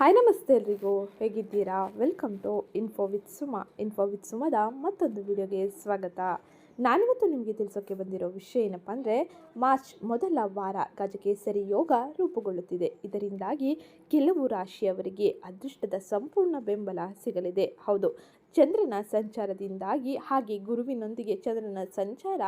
Hi ನಮಸ್ತೆ ಎಲ್ರಿಗೂ. ಹೇಗಿದ್ದೀರಾ? Welcome to info with Suma info with ಸುಮದ ಮತ್ತೊಂದು ವಿಡಿಯೋಗೆ ಸ್ವಾಗತ. ನಾನಿವತ್ತು ನಿಮಗೆ ತಿಳಿಸೋಕ್ಕೆ ಬಂದಿರೋ ವಿಷಯ ಏನಪ್ಪ ಅಂದರೆ, ಮಾರ್ಚ್ ಮೊದಲ ವಾರ ಗಜಕೇಸರಿ ಯೋಗ ರೂಪುಗೊಳ್ಳುತ್ತಿದೆ. ಇದರಿಂದಾಗಿ ಕೆಲವು ರಾಶಿಯವರಿಗೆ ಅದೃಷ್ಟದ ಸಂಪೂರ್ಣ ಬೆಂಬಲ ಸಿಗಲಿದೆ. ಹೌದು ಚಂದ್ರನ ಸಂಚಾರದಿಂದಾಗಿ ಹಾಗೆ ಗುರುವಿನೊಂದಿಗೆ ಚಂದ್ರನ ಸಂಚಾರ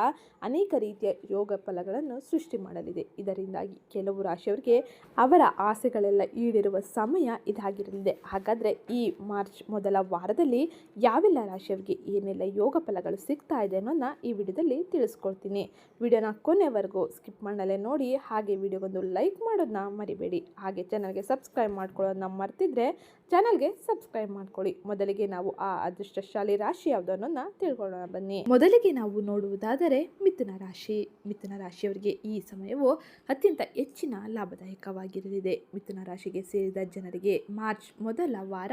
ಅನೇಕ ರೀತಿಯ ಯೋಗ ಫಲಗಳನ್ನು ಸೃಷ್ಟಿ ಮಾಡಲಿದೆ. ಇದರಿಂದಾಗಿ ಕೆಲವು ರಾಶಿಯವರಿಗೆ ಅವರ ಆಸೆಗಳೆಲ್ಲ ಈಡೇರುವ ಸಮಯ ಇದಾಗಿರಲಿದೆ. ಹಾಗಾದರೆ ಈ ಮಾರ್ಚ್ ಮೊದಲ ವಾರದಲ್ಲಿ ಯಾವೆಲ್ಲ ರಾಶಿಯವರಿಗೆ ಏನೆಲ್ಲ ಯೋಗ ಫಲಗಳು ಸಿಗ್ತಾ ಇದೆ ಅನ್ನೋದನ್ನ ಈ ವಿಡಿಯೋದಲ್ಲಿ ತಿಳಿಸ್ಕೊಡ್ತೀನಿ. ವಿಡಿಯೋನ ಕೊನೆವರೆಗೂ ಸ್ಕಿಪ್ ಮಾಡಲೇ ನೋಡಿ, ಹಾಗೆ ವಿಡಿಯೋಗೊಂದು ಲೈಕ್ ಮಾಡೋದನ್ನ ಮರಿಬೇಡಿ. ಹಾಗೆ ಚಾನಲ್ಗೆ ಸಬ್ಸ್ಕ್ರೈಬ್ ಮಾಡ್ಕೊಳ್ಳೋದನ್ನ ಮರ್ತಿದ್ರೆ ಚಾನಲ್ಗೆ ಸಬ್ಸ್ಕ್ರೈಬ್ ಮಾಡ್ಕೊಳ್ಳಿ. ಮೊದಲಿಗೆ ನಾವು ಆ ಅದೃಷ್ಟಶಾಲಿ ರಾಶಿ ಯಾವುದು ಅನ್ನೋದನ್ನ ತಿಳ್ಕೊಳ್ಳೋಣ ಬನ್ನಿ. ಮೊದಲಿಗೆ ನಾವು ನೋಡುವುದಾದರೆ ಮಿಥುನ ರಾಶಿ. ಮಿಥುನ ರಾಶಿಯವರಿಗೆ ಈ ಸಮಯವು ಅತ್ಯಂತ ಹೆಚ್ಚಿನ ಲಾಭದಾಯಕವಾಗಿರಲಿದೆ. ಮಿಥುನ ರಾಶಿಗೆ ಸೇರಿದ ಜನರಿಗೆ ಮಾರ್ಚ್ ಮೊದಲ ವಾರ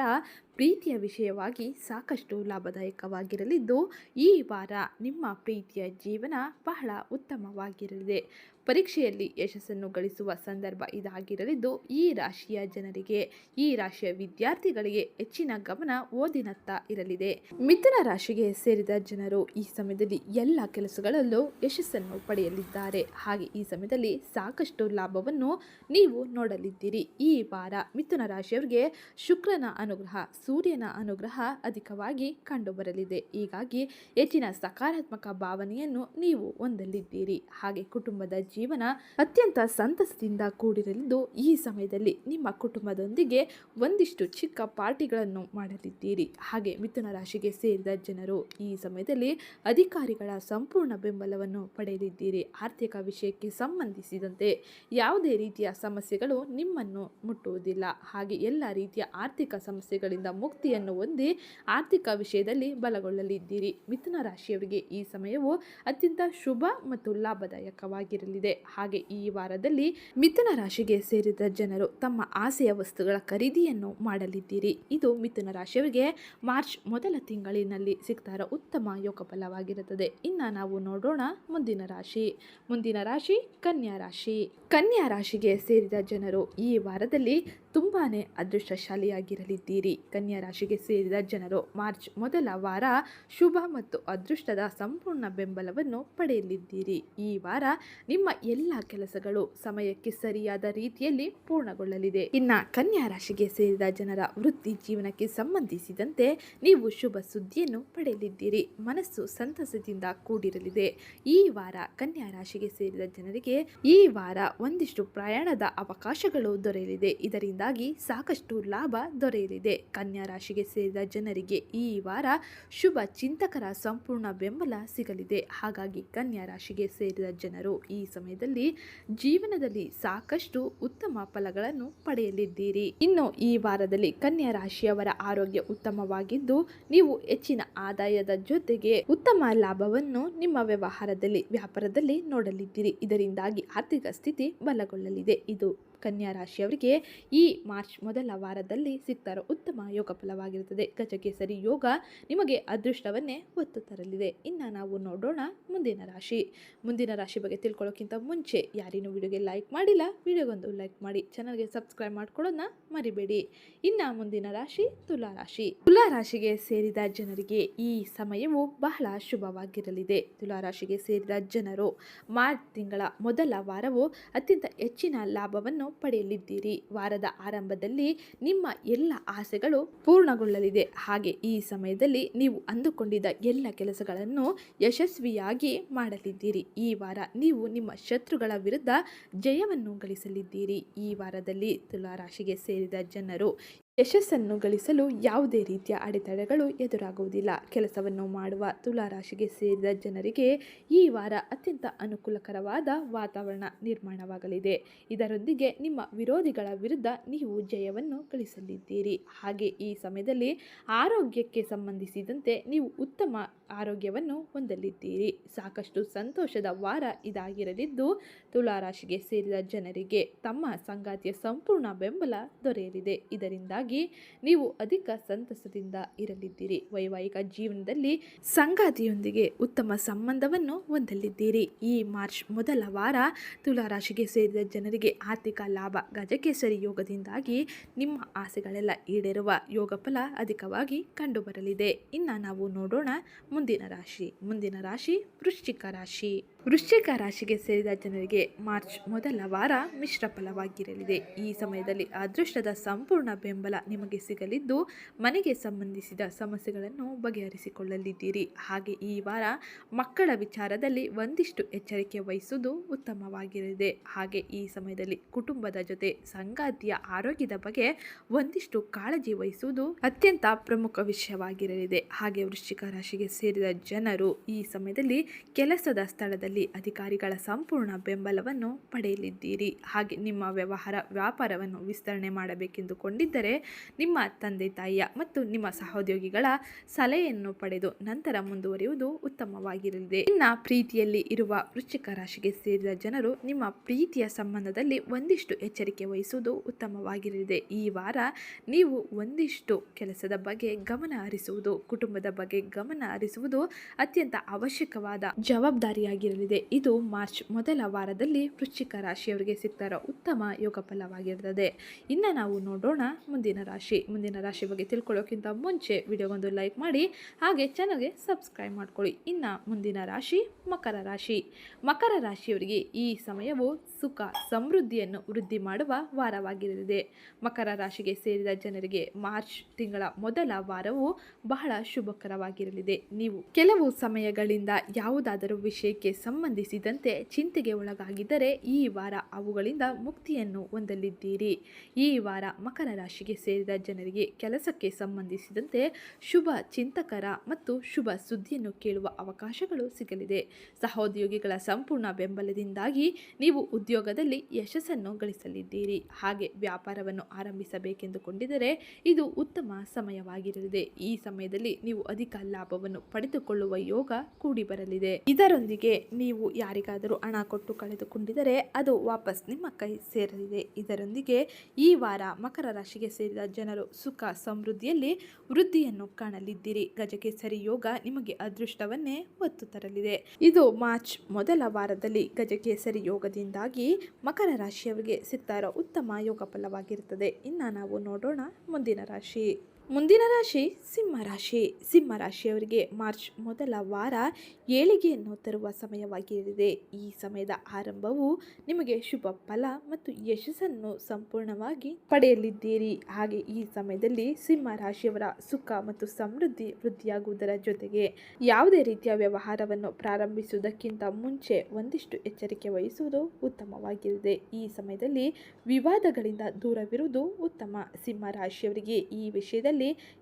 ಪ್ರೀತಿಯ ವಿಷಯವಾಗಿ ಸಾಕಷ್ಟು ಲಾಭದಾಯಕವಾಗಿರಲಿದ್ದು, ಈ ವಾರ ನಿಮ್ಮ ಪ್ರೀತಿಯ ಜೀವನ ಬಹಳ ಉತ್ತಮವಾಗಿರಲಿದೆ. ಪರೀಕ್ಷೆಯಲ್ಲಿ ಯಶಸ್ಸನ್ನು ಗಳಿಸುವ ಸಂದರ್ಭ ಇದಾಗಿರಲಿದ್ದು, ಈ ರಾಶಿಯ ಜನರಿಗೆ, ಈ ರಾಶಿಯ ವಿದ್ಯಾರ್ಥಿಗಳಿಗೆ ಹೆಚ್ಚಿನ ಗಮನ ಓದಿನತ್ತ ಇರಲಿದೆ. ಮಿಥುನ ರಾಶಿಗೆ ಸೇರಿದ ಜನರು ಈ ಸಮಯದಲ್ಲಿ ಎಲ್ಲ ಕೆಲಸಗಳಲ್ಲೂ ಯಶಸ್ಸನ್ನು ಪಡೆಯಲಿದ್ದಾರೆ. ಹಾಗೆ ಈ ಸಮಯದಲ್ಲಿ ಸಾಕಷ್ಟು ಲಾಭವನ್ನು ನೀವು ನೋಡಲಿದ್ದೀರಿ. ಈ ವಾರ ಮಿಥುನ ರಾಶಿಯವರಿಗೆ ಶುಕ್ರನ ಅನುಗ್ರಹ, ಸೂರ್ಯನ ಅನುಗ್ರಹ ಅಧಿಕವಾಗಿ ಕಂಡುಬರಲಿದೆ. ಹೀಗಾಗಿ ಹೆಚ್ಚಿನ ಸಕಾರಾತ್ಮಕ ಭಾವನೆಯನ್ನು ನೀವು ಹೊಂದಲಿದ್ದೀರಿ. ಹಾಗೆ ಕುಟುಂಬದ ಅತ್ಯಂತ ಸಂತಸದಿಂದ ಕೂಡಿರಲಿದ್ದು ಈ ಸಮಯದಲ್ಲಿ ನಿಮ್ಮ ಕುಟುಂಬದೊಂದಿಗೆ ಒಂದಿಷ್ಟು ಚಿಕ್ಕ ಪಾರ್ಟಿಗಳನ್ನು ಮಾಡಲಿದ್ದೀರಿ. ಹಾಗೆ ಮಿಥುನ ರಾಶಿಗೆ ಸೇರಿದ ಜನರು ಈ ಸಮಯದಲ್ಲಿ ಅಧಿಕಾರಿಗಳ ಸಂಪೂರ್ಣ ಬೆಂಬಲವನ್ನು ಪಡೆಯಲಿದ್ದೀರಿ ಆರ್ಥಿಕ ವಿಷಯಕ್ಕೆ ಸಂಬಂಧಿಸಿದಂತೆ ಯಾವುದೇ ರೀತಿಯ ಸಮಸ್ಯೆಗಳು ನಿಮ್ಮನ್ನು ಮುಟ್ಟುವುದಿಲ್ಲ. ಹಾಗೆ ಎಲ್ಲ ರೀತಿಯ ಆರ್ಥಿಕ ಸಮಸ್ಯೆಗಳಿಂದ ಮುಕ್ತಿಯನ್ನು ಹೊಂದಿ ಆರ್ಥಿಕ ವಿಷಯದಲ್ಲಿ ಬಲಗೊಳ್ಳಲಿದ್ದೀರಿ. ಮಿಥುನ ರಾಶಿಯವರಿಗೆ ಈ ಸಮಯವು ಅತ್ಯಂತ ಶುಭ ಮತ್ತು ಲಾಭದಾಯಕವಾಗಿರಲಿದೆ ಹಾಗೆ ಈ ವಾರದಲ್ಲಿ ಮಿಥುನ ರಾಶಿಗೆ ಸೇರಿದ ಜನರು ತಮ್ಮ ಆಸೆಯ ವಸ್ತುಗಳ ಖರೀದಿಯನ್ನು ಮಾಡಲಿದ್ದೀರಿ. ಇದು ಮಿಥುನ ರಾಶಿಯವರಿಗೆ ಮಾರ್ಚ್ ಮೊದಲ ತಿಂಗಳಿನಲ್ಲಿ ಸಿಗ್ತಾರ ಉತ್ತಮ ಯೋಗ ಫಲವಾಗಿರುತ್ತದೆ ಇನ್ನು ನಾವು ನೋಡೋಣ ಮುಂದಿನ ರಾಶಿ. ಮುಂದಿನ ರಾಶಿ ಕನ್ಯಾ ರಾಶಿ. ಕನ್ಯಾ ರಾಶಿಗೆ ಸೇರಿದ ಜನರು ಈ ವಾರದಲ್ಲಿ ತುಂಬಾ ಅದೃಷ್ಟಶಾಲಿಯಾಗಿರಲಿದ್ದೀರಿ. ಕನ್ಯಾ ರಾಶಿಗೆ ಸೇರಿದ ಜನರು ಮಾರ್ಚ್ ಮೊದಲ ವಾರ ಶುಭ ಮತ್ತು ಅದೃಷ್ಟದ ಸಂಪೂರ್ಣ ಬೆಂಬಲವನ್ನು ಪಡೆಯಲಿದ್ದೀರಿ. ಈ ವಾರ ನಿಮ್ಮ ಎಲ್ಲ ಕೆಲಸಗಳು ಸಮಯಕ್ಕೆ ಸರಿಯಾದ ರೀತಿಯಲ್ಲಿ ಪೂರ್ಣಗೊಳ್ಳಲಿದೆ. ಇನ್ನ ಕನ್ಯಾ ರಾಶಿಗೆ ಸೇರಿದ ಜನರ ವೃತ್ತಿ ಜೀವನಕ್ಕೆ ಸಂಬಂಧಿಸಿದಂತೆ ನೀವು ಶುಭ ಸುದ್ದಿಯನ್ನು ಪಡೆಯಲಿದ್ದೀರಿ. ಮನಸ್ಸು ಸಂತಸದಿಂದ ಕೂಡಿರಲಿದೆ. ಈ ವಾರ ಕನ್ಯಾ ರಾಶಿಗೆ ಸೇರಿದ ಜನರಿಗೆ ಈ ವಾರ ಒಂದಿಷ್ಟು ಪ್ರಯಾಣದ ಅವಕಾಶಗಳು ದೊರೆಯಲಿದೆ. ಇದರಿಂದಾಗಿ ಸಾಕಷ್ಟು ಲಾಭ ದೊರೆಯಲಿದೆ. ಕನ್ಯಾ ರಾಶಿಗೆ ಸೇರಿದ ಜನರಿಗೆ ಈ ವಾರ ಶುಭ ಚಿಂತಕರ ಸಂಪೂರ್ಣ ಬೆಂಬಲ ಸಿಗಲಿದೆ. ಹಾಗಾಗಿ ಕನ್ಯಾ ರಾಶಿಗೆ ಸೇರಿದ ಜನರು ಈ ಸಮಯದಲ್ಲಿ ಜೀವನದಲ್ಲಿ ಸಾಕಷ್ಟು ಉತ್ತಮ ಫಲಗಳನ್ನು ಪಡೆಯಲಿದ್ದೀರಿ. ಇನ್ನು ಈ ವಾರದಲ್ಲಿ ಕನ್ಯಾ ರಾಶಿಯವರ ಆರೋಗ್ಯ ಉತ್ತಮವಾಗಿದ್ದು, ನೀವು ಹೆಚ್ಚಿನ ಆದಾಯದ ಜೊತೆಗೆ ಉತ್ತಮ ಲಾಭವನ್ನು ನಿಮ್ಮ ವ್ಯವಹಾರದಲ್ಲಿ, ವ್ಯಾಪಾರದಲ್ಲಿ ನೋಡಲಿದ್ದೀರಿ. ಇದರಿಂದಾಗಿ ಆರ್ಥಿಕ ಸ್ಥಿತಿ ಬಲಗೊಳ್ಳಲಿದೆ. ಇದು ಕನ್ಯಾ ರಾಶಿಯವರಿಗೆ ಈ ಮಾರ್ಚ್ ಮೊದಲ ವಾರದಲ್ಲಿ ಸಿಗ್ತಾರೋ ಉತ್ತಮ ಯೋಗ ಫಲವಾಗಿರುತ್ತದೆ. ಗಜಕೇಸರಿ ಯೋಗ ನಿಮಗೆ ಅದೃಷ್ಟವನ್ನೇ ಒತ್ತು ತರಲಿದೆ. ಇನ್ನು ನಾವು ನೋಡೋಣ ಮುಂದಿನ ರಾಶಿ. ಮುಂದಿನ ರಾಶಿ ಬಗ್ಗೆ ತಿಳ್ಕೊಳ್ಳೋಕ್ಕಿಂತ ಮುಂಚೆ ಯಾರೇನು ವಿಡಿಯೋಗೆ ಲೈಕ್ ಮಾಡಿಲ್ಲ, ವಿಡಿಯೋಗೊಂದು ಲೈಕ್ ಮಾಡಿ, ಚಾನಲ್ಗೆ ಸಬ್ಸ್ಕ್ರೈಬ್ ಮಾಡ್ಕೊಳ್ಳೋದನ್ನ ಮರಿಬೇಡಿ. ಇನ್ನು ಮುಂದಿನ ರಾಶಿ ತುಲಾ ರಾಶಿ. ತುಲಾ ರಾಶಿಗೆ ಸೇರಿದ ಜನರಿಗೆ ಈ ಸಮಯವು ಬಹಳ ಶುಭವಾಗಿರಲಿದೆ. ತುಲಾ ರಾಶಿಗೆ ಸೇರಿದ ಜನರು ಮಾರ್ಚ್ ತಿಂಗಳ ಮೊದಲ ವಾರವು ಅತ್ಯಂತ ಹೆಚ್ಚಿನ ಲಾಭವನ್ನು ಪಡೆಯಲಿದ್ದೀರಿ. ವಾರದ ಆರಂಭದಲ್ಲಿ ನಿಮ್ಮ ಎಲ್ಲ ಆಸೆಗಳು ಪೂರ್ಣಗೊಳ್ಳಲಿದೆ. ಹಾಗೆ ಈ ಸಮಯದಲ್ಲಿ ನೀವು ಅಂದುಕೊಂಡಿದ್ದ ಎಲ್ಲ ಕೆಲಸಗಳನ್ನು ಯಶಸ್ವಿಯಾಗಿ ಮಾಡಲಿದ್ದೀರಿ. ಈ ವಾರ ನೀವು ನಿಮ್ಮ ಶತ್ರುಗಳ ವಿರುದ್ಧ ಜಯವನ್ನು ಗಳಿಸಲಿದ್ದೀರಿ. ಈ ವಾರದಲ್ಲಿ ತುಲಾರಾಶಿಗೆ ಸೇರಿದ ಜನರು ಯಶಸ್ಸನ್ನು ಗಳಿಸಲು ಯಾವುದೇ ರೀತಿಯ ಅಡೆತಡೆಗಳು ಎದುರಾಗುವುದಿಲ್ಲ. ಕೆಲಸವನ್ನು ಮಾಡುವ ತುಲಾರಾಶಿಗೆ ಸೇರಿದ ಜನರಿಗೆ ಈ ವಾರ ಅತ್ಯಂತ ಅನುಕೂಲಕರವಾದ ವಾತಾವರಣ ನಿರ್ಮಾಣವಾಗಲಿದೆ. ಇದರೊಂದಿಗೆ ನಿಮ್ಮ ವಿರೋಧಿಗಳ ವಿರುದ್ಧ ನೀವು ಜಯವನ್ನು ಗಳಿಸಲಿದ್ದೀರಿ. ಹಾಗೆ ಈ ಸಮಯದಲ್ಲಿ ಆರೋಗ್ಯಕ್ಕೆ ಸಂಬಂಧಿಸಿದಂತೆ ನೀವು ಉತ್ತಮ ಆರೋಗ್ಯವನ್ನು ಹೊಂದಲಿದ್ದೀರಿ. ಸಾಕಷ್ಟು ಸಂತೋಷದ ವಾರ ಇದಾಗಿರಲಿದ್ದು, ತುಲಾರಾಶಿಗೆ ಸೇರಿದ ಜನರಿಗೆ ತಮ್ಮ ಸಂಗಾತಿಯ ಸಂಪೂರ್ಣ ಬೆಂಬಲ ದೊರೆಯಲಿದೆ. ಇದರಿಂದಾಗಿ ಯೋಗದಿಂದಾಗಿ ನೀವು ಅಧಿಕ ಸಂತಸದಿಂದ ಇರಲಿದ್ದೀರಿ. ವೈವಾಹಿಕ ಜೀವನದಲ್ಲಿ ಸಂಗಾತಿಯೊಂದಿಗೆ ಉತ್ತಮ ಸಂಬಂಧವನ್ನು ಹೊಂದಲಿದ್ದೀರಿ. ಈ ಮಾರ್ಚ್ ಮೊದಲ ವಾರ ತುಲಾರಾಶಿಗೆ ಸೇರಿದ ಜನರಿಗೆ ಆರ್ಥಿಕ ಲಾಭ, ಗಜಕೇಸರಿ ಯೋಗದಿಂದಾಗಿ ನಿಮ್ಮ ಆಸೆಗಳೆಲ್ಲ ಈಡೇರುವ ಯೋಗ ಫಲ ಅಧಿಕವಾಗಿ ಕಂಡುಬರಲಿದೆ. ಇನ್ನು ನಾವು ನೋಡೋಣ ಮುಂದಿನ ರಾಶಿ ಮುಂದಿನ ರಾಶಿ ವೃಶ್ಚಿಕ ರಾಶಿ. ವೃಶ್ಚಿಕ ರಾಶಿಗೆ ಸೇರಿದ ಜನರಿಗೆ ಮಾರ್ಚ್ ಮೊದಲ ವಾರ ಮಿಶ್ರ ಫಲವಾಗಿರಲಿದೆ. ಈ ಸಮಯದಲ್ಲಿ ಅದೃಷ್ಟದ ಸಂಪೂರ್ಣ ಬೆಂಬಲ ನಿಮಗೆ ಸಿಗಲಿದ್ದು, ಮನೆಗೆ ಸಂಬಂಧಿಸಿದ ಸಮಸ್ಯೆಗಳನ್ನು ಬಗೆಹರಿಸಿಕೊಳ್ಳಲಿದ್ದೀರಿ. ಹಾಗೆ ಈ ವಾರ ಮಕ್ಕಳ ವಿಚಾರದಲ್ಲಿ ಒಂದಿಷ್ಟು ಎಚ್ಚರಿಕೆ ವಹಿಸುವುದು ಉತ್ತಮವಾಗಿರಲಿದೆ. ಹಾಗೆ ಈ ಸಮಯದಲ್ಲಿ ಕುಟುಂಬದ ಜೊತೆ ಸಂಗಾತಿಯ ಆರೋಗ್ಯದ ಬಗ್ಗೆ ಒಂದಿಷ್ಟು ಕಾಳಜಿ ವಹಿಸುವುದು ಅತ್ಯಂತ ಪ್ರಮುಖ ವಿಷಯವಾಗಿರಲಿದೆ. ಹಾಗೆ ವೃಶ್ಚಿಕ ರಾಶಿಗೆ ಸೇರಿದ ಜನರು ಈ ಸಮಯದಲ್ಲಿ ಕೆಲಸದ ಸ್ಥಳದಲ್ಲಿ ಅಧಿಕಾರಿಗಳ ಸಂಪೂರ್ಣ ಬೆಂಬಲವನ್ನು ಪಡೆಯಲಿದ್ದೀರಿ. ಹಾಗೆ ನಿಮ್ಮ ವ್ಯವಹಾರ ವ್ಯಾಪಾರವನ್ನು ವಿಸ್ತರಣೆ ಮಾಡಬೇಕೆಂದುಕೊಂಡಿದ್ದರೆ ನಿಮ್ಮ ತಂದೆ, ತಾಯಿಯ ಮತ್ತು ನಿಮ್ಮ ಸಹೋದ್ಯೋಗಿಗಳ ಸಲಹೆಯನ್ನು ಪಡೆದು ನಂತರ ಮುಂದುವರಿಯುವುದು ಉತ್ತಮವಾಗಿರಲಿದೆ. ನಿನ್ನ ಪ್ರೀತಿಯಲ್ಲಿ ಇರುವ ವೃಶ್ಚಿಕ ರಾಶಿಗೆ ಸೇರಿದ ಜನರು ನಿಮ್ಮ ಪ್ರೀತಿಯ ಸಂಬಂಧದಲ್ಲಿ ಒಂದಿಷ್ಟು ಎಚ್ಚರಿಕೆ ವಹಿಸುವುದು ಉತ್ತಮವಾಗಿರಲಿದೆ. ಈ ವಾರ ನೀವು ಒಂದಿಷ್ಟು ಕೆಲಸದ ಬಗ್ಗೆ ಗಮನ ಹರಿಸುವುದು, ಕುಟುಂಬದ ಬಗ್ಗೆ ಗಮನ ಹರಿಸುವುದು ಅತ್ಯಂತ ಅವಶ್ಯಕವಾದ ಜವಾಬ್ದಾರಿಯಾಗಿರಲಿದೆ ಇದು ಮಾರ್ಚ್ ಮೊದಲ ವಾರದಲ್ಲಿ ವೃಶ್ಚಿಕ ರಾಶಿಯವರಿಗೆ ಸಿಗ್ತಾರೋ ಉತ್ತಮ ಯೋಗ ಫಲವಾಗಿರ್ತದೆ. ಇನ್ನು ನಾವು ನೋಡೋಣ ಮುಂದಿನ ರಾಶಿ. ಮುಂದಿನ ರಾಶಿ ಬಗ್ಗೆ ತಿಳ್ಕೊಳ್ಳೋಕ್ಕಿಂತ ಮುಂಚೆ ವಿಡಿಯೋಗೊಂದು ಲೈಕ್ ಮಾಡಿ, ಹಾಗೆ ಚಾನಲ್ಗೆ ಸಬ್ಸ್ಕ್ರೈಬ್ ಮಾಡ್ಕೊಳ್ಳಿ. ಇನ್ನು ಮುಂದಿನ ರಾಶಿ ಮಕರ ರಾಶಿ. ಮಕರ ರಾಶಿಯವರಿಗೆ ಈ ಸಮಯವು ಸುಖ, ಸಮೃದ್ಧಿಯನ್ನು ವೃದ್ಧಿ ಮಾಡುವ ವಾರವಾಗಿರಲಿದೆ. ಮಕರ ರಾಶಿಗೆ ಸೇರಿದ ಜನರಿಗೆ ಮಾರ್ಚ್ ತಿಂಗಳ ಮೊದಲ ವಾರವು ಬಹಳ ಶುಭಕರವಾಗಿರಲಿದೆ. ನೀವು ಕೆಲವು ಸಮಯಗಳಿಂದ ಯಾವುದಾದರೂ ವಿಷಯಕ್ಕೆ ಸಂಬಂಧಿಸಿದಂತೆ ಚಿಂತೆಗೆ ಒಳಗಾಗಿದ್ದರೆ ಈ ವಾರ ಅವುಗಳಿಂದ ಮುಕ್ತಿಯನ್ನು ಹೊಂದಲಿದ್ದೀರಿ. ಈ ವಾರ ಮಕರ ರಾಶಿಗೆ ಸೇರಿದ ಜನರಿಗೆ ಕೆಲಸಕ್ಕೆ ಸಂಬಂಧಿಸಿದಂತೆ ಶುಭ ಚಿಂತಕರ ಮತ್ತು ಶುಭ ಸುದ್ದಿಯನ್ನು ಕೇಳುವ ಅವಕಾಶಗಳು ಸಿಗಲಿದೆ. ಸಹೋದ್ಯೋಗಿಗಳ ಸಂಪೂರ್ಣ ಬೆಂಬಲದಿಂದಾಗಿ ನೀವು ಉದ್ಯೋಗದಲ್ಲಿ ಯಶಸ್ಸನ್ನು ಗಳಿಸಲಿದ್ದೀರಿ. ಹಾಗೆ ವ್ಯಾಪಾರವನ್ನು ಆರಂಭಿಸಬೇಕೆಂದುಕೊಂಡಿದ್ದರೆ ಇದು ಉತ್ತಮ ಸಮಯವಾಗಿರಲಿದೆ. ಈ ಸಮಯದಲ್ಲಿ ನೀವು ಅಧಿಕ ಲಾಭವನ್ನು ಪಡೆದುಕೊಳ್ಳುವ ಯೋಗ ಕೂಡಿ ಬರಲಿದೆ ಇದರೊಂದಿಗೆ ನೀವು ಯಾರಿಗಾದರೂ ಹಣ ಕೊಟ್ಟು ಕಳೆದುಕೊಂಡಿದ್ದರೆ ಅದು ವಾಪಸ್ ನಿಮ್ಮ ಕೈ ಸೇರಲಿದೆ. ಇದರೊಂದಿಗೆ ಈ ವಾರ ಮಕರ ರಾಶಿಗೆ ಸೇರಿದ ಜನರು ಸುಖ ಸಮೃದ್ಧಿಯಲ್ಲಿ ವೃದ್ಧಿಯನ್ನು ಕಾಣಲಿದ್ದೀರಿ. ಗಜಕೇಸರಿ ಯೋಗ ನಿಮಗೆ ಅದೃಷ್ಟವನ್ನೇ ಹೊತ್ತು ತರಲಿದೆ. ಇದು ಮಾರ್ಚ್ ಮೊದಲ ವಾರದಲ್ಲಿ ಗಜಕೇಸರಿ ಯೋಗದಿಂದಾಗಿ ಮಕರ ರಾಶಿಯವರಿಗೆ ಸಿಗ್ತಾ ಇರೋ ಉತ್ತಮ ಯೋಗ ಫಲವಾಗಿರುತ್ತದೆ. ಇನ್ನು ನಾವು ನೋಡೋಣ ಮುಂದಿನ ರಾಶಿ. ಮುಂದಿನ ರಾಶಿ ಸಿಂಹ ರಾಶಿ. ಸಿಂಹ ರಾಶಿಯವರಿಗೆ ಮಾರ್ಚ್ ಮೊದಲ ವಾರ ಏಳಿಗೆಯನ್ನು ತರುವ ಸಮಯವಾಗಿರಲಿದೆ. ಈ ಸಮಯದ ಆರಂಭವು ನಿಮಗೆ ಶುಭ ಫಲ ಮತ್ತು ಯಶಸ್ಸನ್ನು ಸಂಪೂರ್ಣವಾಗಿ ಪಡೆಯಲಿದ್ದೀರಿ. ಹಾಗೆ ಈ ಸಮಯದಲ್ಲಿ ಸಿಂಹ ರಾಶಿಯವರ ಸುಖ ಮತ್ತು ಸಮೃದ್ಧಿ ವೃದ್ಧಿಯಾಗುವುದರ ಜೊತೆಗೆ ಯಾವುದೇ ರೀತಿಯ ವ್ಯವಹಾರವನ್ನು ಪ್ರಾರಂಭಿಸುವುದಕ್ಕಿಂತ ಮುಂಚೆ ಒಂದಿಷ್ಟು ಎಚ್ಚರಿಕೆ ವಹಿಸುವುದು ಉತ್ತಮವಾಗಿರಲಿದೆ. ಈ ಸಮಯದಲ್ಲಿ ವಿವಾದಗಳಿಂದ ದೂರವಿರುವುದು ಉತ್ತಮ. ಸಿಂಹ ರಾಶಿಯವರಿಗೆ ಈ ವಿಷಯದಲ್ಲಿ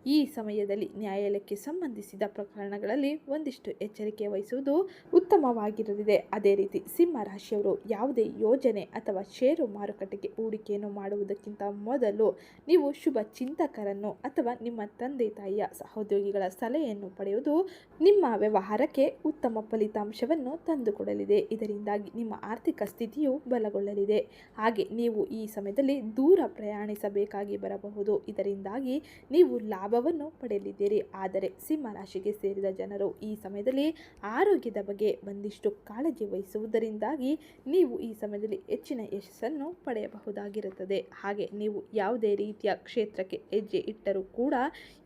ಈ ಸಮಯದಲ್ಲಿ ನ್ಯಾಯಾಲಯಕ್ಕೆ ಸಂಬಂಧಿಸಿದ ಪ್ರಕರಣಗಳಲ್ಲಿ ಒಂದಿಷ್ಟು ಎಚ್ಚರಿಕೆ ವಹಿಸುವುದು ಉತ್ತಮವಾಗಿರಲಿದೆ. ಅದೇ ರೀತಿ ಸಿಂಹ ರಾಶಿಯವರು ಯಾವುದೇ ಯೋಜನೆ ಅಥವಾ ಷೇರು ಮಾರುಕಟ್ಟೆಗೆ ಹೂಡಿಕೆಯನ್ನು ಮಾಡುವುದಕ್ಕಿಂತ ಮೊದಲು ನೀವು ಶುಭ ಚಿಂತಕರನ್ನು ಅಥವಾ ನಿಮ್ಮ ತಂದೆ ತಾಯಿಯ ಸಹೋದ್ಯೋಗಿಗಳ ಸಲಹೆಯನ್ನು ಪಡೆಯುವುದು ನಿಮ್ಮ ವ್ಯವಹಾರಕ್ಕೆ ಉತ್ತಮ ಫಲಿತಾಂಶವನ್ನು ತಂದುಕೊಡಲಿದೆ. ಇದರಿಂದಾಗಿ ನಿಮ್ಮ ಆರ್ಥಿಕ ಸ್ಥಿತಿಯು ಬಲಗೊಳ್ಳಲಿದೆ. ಹಾಗೆ ನೀವು ಈ ಸಮಯದಲ್ಲಿ ದೂರ ಪ್ರಯಾಣಿಸಬೇಕಾಗಿ ಬರಬಹುದು. ಇದರಿಂದಾಗಿ ನೀವು ಲಾಭವನ್ನು ಪಡೆಯಲಿದ್ದೀರಿ. ಆದರೆ ಸಿಂಹ ರಾಶಿಗೆ ಸೇರಿದ ಜನರು ಈ ಸಮಯದಲ್ಲಿ ಆರೋಗ್ಯದ ಬಗ್ಗೆ ಒಂದಿಷ್ಟು ಕಾಳಜಿ ವಹಿಸುವುದರಿಂದಾಗಿ ನೀವು ಈ ಸಮಯದಲ್ಲಿ ಹೆಚ್ಚಿನ ಯಶಸ್ಸನ್ನು ಪಡೆಯಬಹುದಾಗಿರುತ್ತದೆ. ಹಾಗೆ ನೀವು ಯಾವುದೇ ರೀತಿಯ ಕ್ಷೇತ್ರಕ್ಕೆ ಹೆಜ್ಜೆ ಇಟ್ಟರೂ ಕೂಡ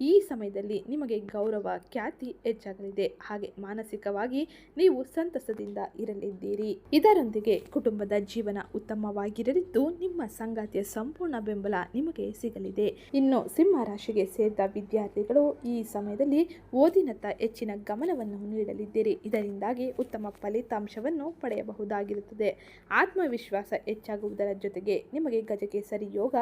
ಈ ಸಮಯದಲ್ಲಿ ನಿಮಗೆ ಗೌರವ, ಖ್ಯಾತಿ ಹೆಚ್ಚಾಗಲಿದೆ. ಹಾಗೆ ಮಾನಸಿಕವಾಗಿ ನೀವು ಸಂತಸದಿಂದ ಇರಲಿದ್ದೀರಿ. ಇದರೊಂದಿಗೆ ಕುಟುಂಬದ ಜೀವನ ಉತ್ತಮವಾಗಿರಲಿದ್ದು ನಿಮ್ಮ ಸಂಗಾತಿಯ ಸಂಪೂರ್ಣ ಬೆಂಬಲ ನಿಮಗೆ ಸಿಗಲಿದೆ. ಇನ್ನು ಸಿಂಹ ರಾಶಿಗೆ ಸೇರಿದ ವಿದ್ಯಾರ್ಥಿಗಳು ಈ ಸಮಯದಲ್ಲಿ ಓದಿನತ್ತ ಹೆಚ್ಚಿನ ಗಮನವನ್ನು ನೀಡಲಿದ್ದೀರಿ. ಇದರಿಂದಾಗಿ ಉತ್ತಮ ಫಲಿತಾಂಶವನ್ನು ಪಡೆಯಬಹುದಾಗಿರುತ್ತದೆ. ಆತ್ಮವಿಶ್ವಾಸ ಹೆಚ್ಚಾಗುವುದರ ಜೊತೆಗೆ ನಿಮಗೆ ಗಜಕೇಸರಿ ಯೋಗ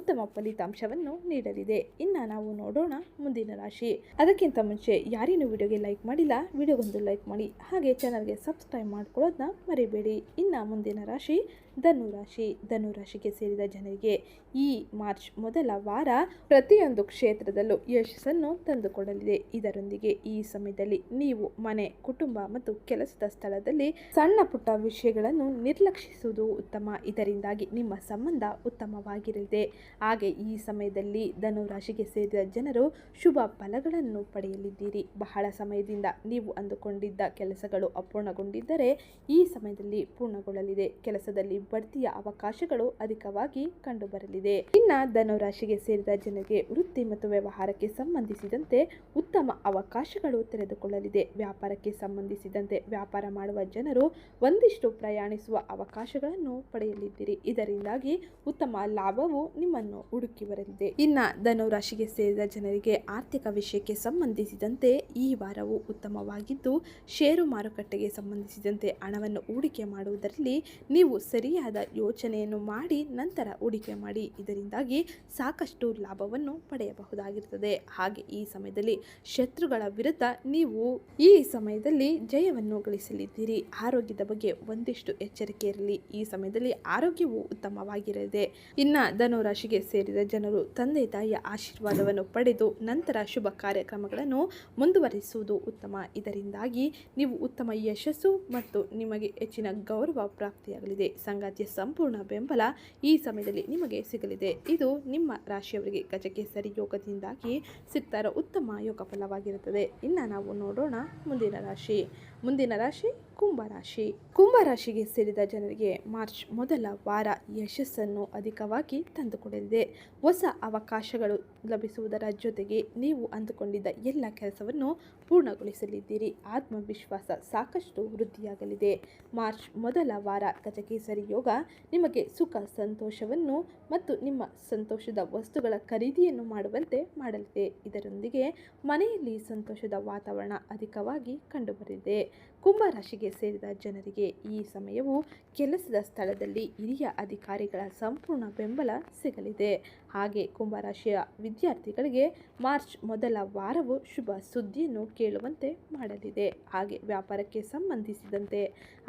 ಉತ್ತಮ ಫಲಿತಾಂಶವನ್ನು ನೀಡಲಿದೆ. ಇನ್ನು ನಾವು ನೋಡೋಣ ಮುಂದಿನ ರಾಶಿ. ಅದಕ್ಕಿಂತ ಮುಂಚೆ ಯಾರೇನು ವಿಡಿಯೋಗೆ ಲೈಕ್ ಮಾಡಿಲ್ಲ, ವಿಡಿಯೋಗೊಂದು ಲೈಕ್ ಮಾಡಿ, ಹಾಗೆ ಚಾನಲ್ಗೆ ಸಬ್ಸ್ಕ್ರೈಬ್ ಮಾಡ್ಕೊಳ್ಳೋದನ್ನ ಮರಿಬೇಡಿ. ಇನ್ನು ಮುಂದಿನ ರಾಶಿ ಧನುರಾಶಿ, ಧನುರಾಶಿಗೆ ಸೇರಿದ ಜನರಿಗೆ ಈ ಮಾರ್ಚ್ ಮೊದಲ ವಾರ ಪ್ರತಿಯೊಂದು ಕ್ಷೇತ್ರದಲ್ಲೂ ಯಶಸ್ಸನ್ನು ತಂದುಕೊಡಲಿದೆ. ಇದರೊಂದಿಗೆ ಈ ಸಮಯದಲ್ಲಿ ನೀವು ಮನೆ, ಕುಟುಂಬ ಮತ್ತು ಕೆಲಸದ ಸ್ಥಳದಲ್ಲಿ ಸಣ್ಣ ಪುಟ್ಟ ವಿಷಯಗಳನ್ನು ನಿರ್ಲಕ್ಷಿಸುವುದು ಉತ್ತಮ. ಇದರಿಂದಾಗಿ ನಿಮ್ಮ ಸಂಬಂಧ ಉತ್ತಮವಾಗಿರಲಿದೆ. ಹಾಗೆ ಈ ಸಮಯದಲ್ಲಿ ಧನುರಾಶಿಗೆ ಸೇರಿದ ಜನರು ಶುಭ ಫಲಗಳನ್ನು ಪಡೆಯಲಿದ್ದೀರಿ. ಬಹಳ ಸಮಯದಿಂದ ನೀವು ಅಂದುಕೊಂಡಿದ್ದ ಕೆಲಸಗಳು ಅಪೂರ್ಣಗೊಂಡಿದ್ದರೆ ಈ ಸಮಯದಲ್ಲಿ ಪೂರ್ಣಗೊಳ್ಳಲಿದೆ. ಕೆಲಸದಲ್ಲಿ ಬಡ್ತಿಯ ಅವಕಾಶಗಳು ಅಧಿಕವಾಗಿ ಕಂಡುಬರಲಿದೆ. ಇನ್ನ ಧನುರಾಶಿಗೆ ಸೇರಿದ ಜನರಿಗೆ ವೃತ್ತಿ ಮತ್ತು ವ್ಯವಹಾರಕ್ಕೆ ಸಂಬಂಧಿಸಿದಂತೆ ಉತ್ತಮ ಅವಕಾಶಗಳು ತೆರೆದುಕೊಳ್ಳಲಿದೆ. ವ್ಯಾಪಾರಕ್ಕೆ ಸಂಬಂಧಿಸಿದಂತೆ ವ್ಯಾಪಾರ ಮಾಡುವ ಜನರು ಒಂದಿಷ್ಟು ಪ್ರಯಾಣಿಸುವ ಅವಕಾಶಗಳನ್ನು ಪಡೆಯಲಿದ್ದೀರಿ. ಇದರಿಂದಾಗಿ ಉತ್ತಮ ಲಾಭವು ನಿಮ್ಮನ್ನು ಹುಡುಕಿ ಬರಲಿದೆ. ಇನ್ನ ಧನುರಾಶಿಗೆ ಸೇರಿದ ಜನರಿಗೆ ಆರ್ಥಿಕ ವಿಷಯಕ್ಕೆ ಸಂಬಂಧಿಸಿದಂತೆ ಈ ವಾರವು ಉತ್ತಮವಾಗಿದ್ದು, ಷೇರು ಮಾರುಕಟ್ಟೆಗೆ ಸಂಬಂಧಿಸಿದಂತೆ ಹಣವನ್ನು ಹೂಡಿಕೆ ಮಾಡುವುದರಲ್ಲಿ ನೀವು ಸರಿಯಾದ ಯೋಚನೆಯನ್ನು ಮಾಡಿ ನಂತರ ಹೂಡಿಕೆ ಮಾಡಿ. ಇದರಿಂದಾಗಿ ಸಾಕಷ್ಟು ಲಾಭವನ್ನು ಪಡೆಯಬಹುದಾಗಿರುತ್ತದೆ. ಹಾಗೆ ಈ ಸಮಯದಲ್ಲಿ ಶತ್ರುಗಳ ವಿರುದ್ಧ ನೀವು ಈ ಸಮಯದಲ್ಲಿ ಜಯವನ್ನು ಗಳಿಸಲಿದ್ದೀರಿ. ಆರೋಗ್ಯದ ಬಗ್ಗೆ ಒಂದಿಷ್ಟು ಎಚ್ಚರಿಕೆ ಇರಲಿ. ಈ ಸಮಯದಲ್ಲಿ ಆರೋಗ್ಯವು ಉತ್ತಮವಾಗಿರಲಿದೆ. ಇನ್ನು ಧನುರಾಶಿಗೆ ಸೇರಿದ ಜನರು ತಂದೆ ತಾಯಿಯ ಆಶೀರ್ವಾದವನ್ನು ಪಡೆದು ನಂತರ ಶುಭ ಕಾರ್ಯಕ್ರಮಗಳನ್ನು ಮುಂದುವರಿಸುವುದು ಉತ್ತಮ. ಇದರಿಂದಾಗಿ ನೀವು ಉತ್ತಮ ಯಶಸ್ಸು ಮತ್ತು ನಿಮಗೆ ಹೆಚ್ಚಿನ ಗೌರವ ಪ್ರಾಪ್ತಿಯಾಗಲಿದೆ. ಸಂಗಾತಿಯ ಸಂಪೂರ್ಣ ಬೆಂಬಲ ಈ ಸಮಯದಲ್ಲಿ ನಿಮಗೆ ಸಿಗಲಿದೆ. ಇದು ನಿಮ್ಮ ರಾಶಿಯವರಿಗೆ ಗಜಕ್ಕೆ ಸರಿ ಯೋಗದಿಂದಾಗಿ ಸಿಗ್ತಾ ಉತ್ತಮ ಯೋಗ ಫಲವಾಗಿರುತ್ತದೆ. ಇನ್ನು ನಾವು ನೋಡೋಣ ಮುಂದಿನ ರಾಶಿ. ಮುಂದಿನ ರಾಶಿ ಕುಂಭರಾಶಿ ಕುಂಭರಾಶಿಗೆ ಸೇರಿದ ಜನರಿಗೆ ಮಾರ್ಚ್ ಮೊದಲ ವಾರ ಯಶಸ್ಸನ್ನು ಅಧಿಕವಾಗಿ ತಂದುಕೊಡಲಿದೆ. ಹೊಸ ಅವಕಾಶಗಳು ಲಭಿಸುವುದರ ಜೊತೆಗೆ ನೀವು ಅಂದುಕೊಂಡಿದ್ದ ಎಲ್ಲ ಕೆಲಸವನ್ನು ಪೂರ್ಣಗೊಳಿಸಲಿದ್ದೀರಿ. ಆತ್ಮವಿಶ್ವಾಸ ಸಾಕಷ್ಟು ವೃದ್ಧಿಯಾಗಲಿದೆ. ಮಾರ್ಚ್ ಮೊದಲ ವಾರ ಗಜಕೇಸರಿ ಯೋಗ ನಿಮಗೆ ಸುಖ, ಸಂತೋಷವನ್ನು ಮತ್ತು ನಿಮ್ಮ ಸಂತೋಷದ ವಸ್ತುಗಳ ಖರೀದಿಯನ್ನು ಮಾಡುವಂತೆ ಮಾಡಲಿದೆ. ಇದರೊಂದಿಗೆ ಮನೆಯಲ್ಲಿ ಸಂತೋಷದ ವಾತಾವರಣ ಅಧಿಕವಾಗಿ ಕಂಡುಬರಲಿದೆ. ಕುಂಭರಾಶಿಗೆ ಸೇರಿದ ಜನರಿಗೆ ಈ ಸಮಯವು ಕೆಲಸದ ಸ್ಥಳದಲ್ಲಿ ಹಿರಿಯ ಅಧಿಕಾರಿಗಳ ಸಂಪೂರ್ಣ ಬೆಂಬಲ ಸಿಗಲಿದೆ. ಹಾಗೆ ಕುಂಭರಾಶಿಯ ವಿದ್ಯಾರ್ಥಿಗಳಿಗೆ ಮಾರ್ಚ್ ಮೊದಲ ವಾರವು ಶುಭ ಸುದ್ದಿಯನ್ನು ಕೇಳುವಂತೆ ಮಾಡಲಿದೆ. ಹಾಗೆ ವ್ಯಾಪಾರಕ್ಕೆ ಸಂಬಂಧಿಸಿದಂತೆ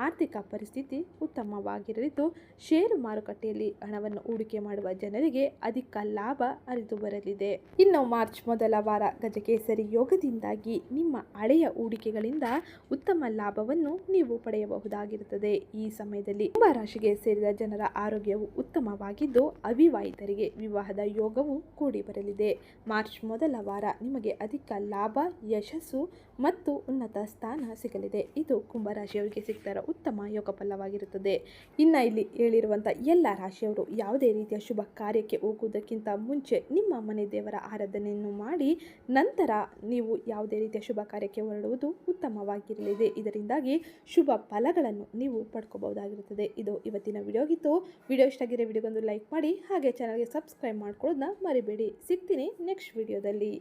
ಆರ್ಥಿಕ ಪರಿಸ್ಥಿತಿ ಉತ್ತಮವಾಗಿರಲಿದ್ದು, ಷೇರು ಮಾರುಕಟ್ಟೆಯಲ್ಲಿ ಹಣವನ್ನು ಹೂಡಿಕೆ ಮಾಡುವ ಜನರಿಗೆ ಅಧಿಕ ಲಾಭ ಅರಿದು ಬರಲಿದೆ. ಇನ್ನು ಮಾರ್ಚ್ ಮೊದಲ ವಾರ ಗಜಕೇಸರಿ ಯೋಗದಿಂದಾಗಿ ನಿಮ್ಮ ಹಳೆಯ ಹೂಡಿಕೆಗಳಿಂದ ಉತ್ತಮ ಲಾಭವನ್ನು ನೀವು ಪಡೆಯಬಹುದಾಗಿರುತ್ತದೆ. ಈ ಸಮಯದಲ್ಲಿ ಕುಂಭರಾಶಿಗೆ ಸೇರಿದ ಜನರ ಆರೋಗ್ಯವು ಉತ್ತಮವಾಗಿದ್ದು, ಅವಿವಾಹಿತರಿಗೆ ವಿವಾಹದ ಯೋಗವು ಕೂಡಿ ಬರಲಿದೆ. ಮಾರ್ಚ್ ಮೊದಲ ವಾರ ನಿಮಗೆ ಅಧಿಕ ಲಾಭ, ಯಶಸ್ಸು ಮತ್ತು ಉನ್ನತ ಸ್ಥಾನ ಸಿಗಲಿದೆ. ಇದು ಕುಂಭರಾಶಿಯವರಿಗೆ ಸಿಗ್ತಾರ ಉತ್ತಮ ಯೋಗ ಫಲವಾಗಿರುತ್ತದೆ ಇನ್ನು ಇಲ್ಲಿ ಹೇಳಿರುವಂಥ ಎಲ್ಲ ರಾಶಿಯವರು ಯಾವುದೇ ರೀತಿಯ ಶುಭ ಕಾರ್ಯಕ್ಕೆ ಹೋಗುವುದಕ್ಕಿಂತ ಮುಂಚೆ ನಿಮ್ಮ ಮನೆ ದೇವರ ಆರಾಧನೆಯನ್ನು ಮಾಡಿ ನಂತರ ನೀವು ಯಾವುದೇ ರೀತಿಯ ಶುಭ ಕಾರ್ಯಕ್ಕೆ ಹೊರಡುವುದು ಉತ್ತಮವಾಗಿರಲಿದೆ. ಇದರಿಂದಾಗಿ ಶುಭ ಫಲಗಳನ್ನು ನೀವು ಪಡ್ಕೋಬಹುದಾಗಿರುತ್ತದೆ. ಇದು ಇವತ್ತಿನ ವಿಡಿಯೋಗಿತ್ತು ವಿಡಿಯೋ ಇಷ್ಟ ಆಗಿರೋ ವಿಡಿಯೋಗೊಂದು ಲೈಕ್ ಮಾಡಿ, ಹಾಗೆ ಚಾನಲ್ಗೆ ಸಬ್ಸ್ಕ್ರೈಬ್ ಮಾಡ್ಕೊಳ್ಳೋದನ್ನ ಮರಿಬೇಡಿ. ಸಿಗ್ತೀನಿ ನೆಕ್ಸ್ಟ್ ವಿಡಿಯೋದಲ್ಲಿ